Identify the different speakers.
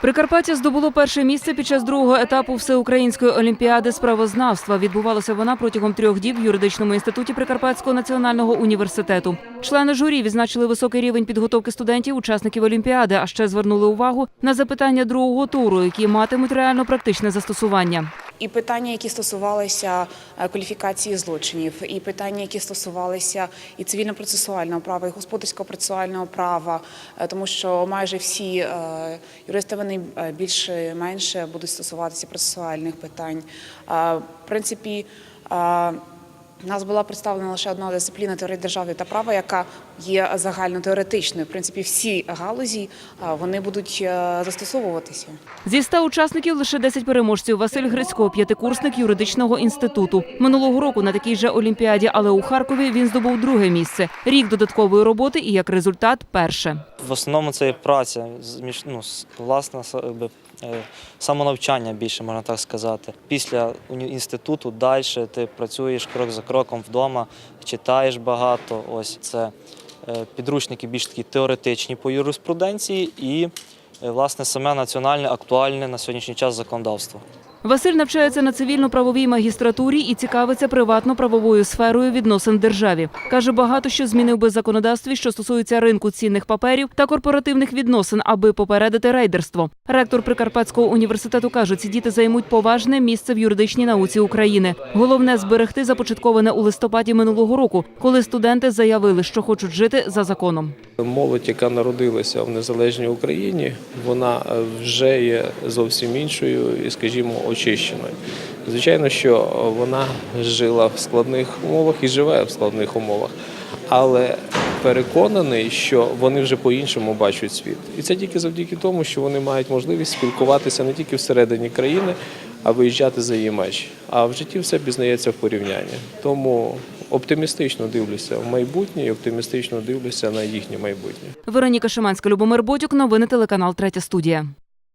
Speaker 1: Прикарпаття здобуло перше місце під час другого етапу всеукраїнської олімпіади з правознавства. Відбувалася вона протягом трьох діб в юридичному інституті Прикарпатського національного університету. Члени журі відзначили високий рівень підготовки студентів, учасників олімпіади, а ще звернули увагу на запитання другого туру, які матимуть реально практичне застосування.
Speaker 2: І питання, які стосувалися е, кваліфікації злочинів, і питання, які стосувалися і цивільно-процесуального права, і господарського процесуального права, е, тому що майже всі е, юристи вони більше менше будуть стосуватися процесуальних питань. В принципі, у нас була представлена лише одна дисципліна теорії держави та права, яка є загальнотеоретичною. В принципі, всі галузі вони будуть е, застосовуватися.
Speaker 1: Зі ста учасників лише 10 переможців. Василь Грицько, п'ятикурсник юридичного інституту. Минулого року на такій же олімпіаді, але у Харкові він здобув друге місце. Рік додаткової роботи і як результат перше.
Speaker 3: В основному це є праця, з- між- ну, власне самонавчання більше, можна так сказати. Після інституту далі ти працюєш крок за кроком вдома, читаєш багато. Ось це е, підручники більш такі теоретичні по юриспруденції і е, власне саме національне актуальне на сьогоднішній час законодавство.
Speaker 1: Василь навчається на цивільно-правовій магістратурі і цікавиться приватно-правовою сферою відносин державі. Каже, багато що змінив би законодавстві, що стосується ринку цінних паперів та корпоративних відносин, аби попередити рейдерство. Ректор Прикарпатського університету каже, ці діти займуть поважне місце в юридичній науці України. Головне зберегти започатковане у листопаді минулого року, коли студенти заявили, що хочуть жити за законом.
Speaker 4: Молодь, яка народилася в незалежній Україні, вона е, вже є зовсім іншою і, скажімо, очищеною. Звичайно, що вона жила в складних умовах і живе в складних умовах, але переконаний, що вони вже по-іншому бачать світ. І це тільки завдяки тому, що вони мають можливість спілкуватися не тільки всередині країни, а виїжджати за її межі. А в житті все пізнається в порівнянні. Тому оптимістично дивлюся в майбутнє і оптимістично дивлюся на їхнє майбутнє.
Speaker 1: Вероніка Шиманська, Любомир Бодюк. Новини телеканал Третя студія.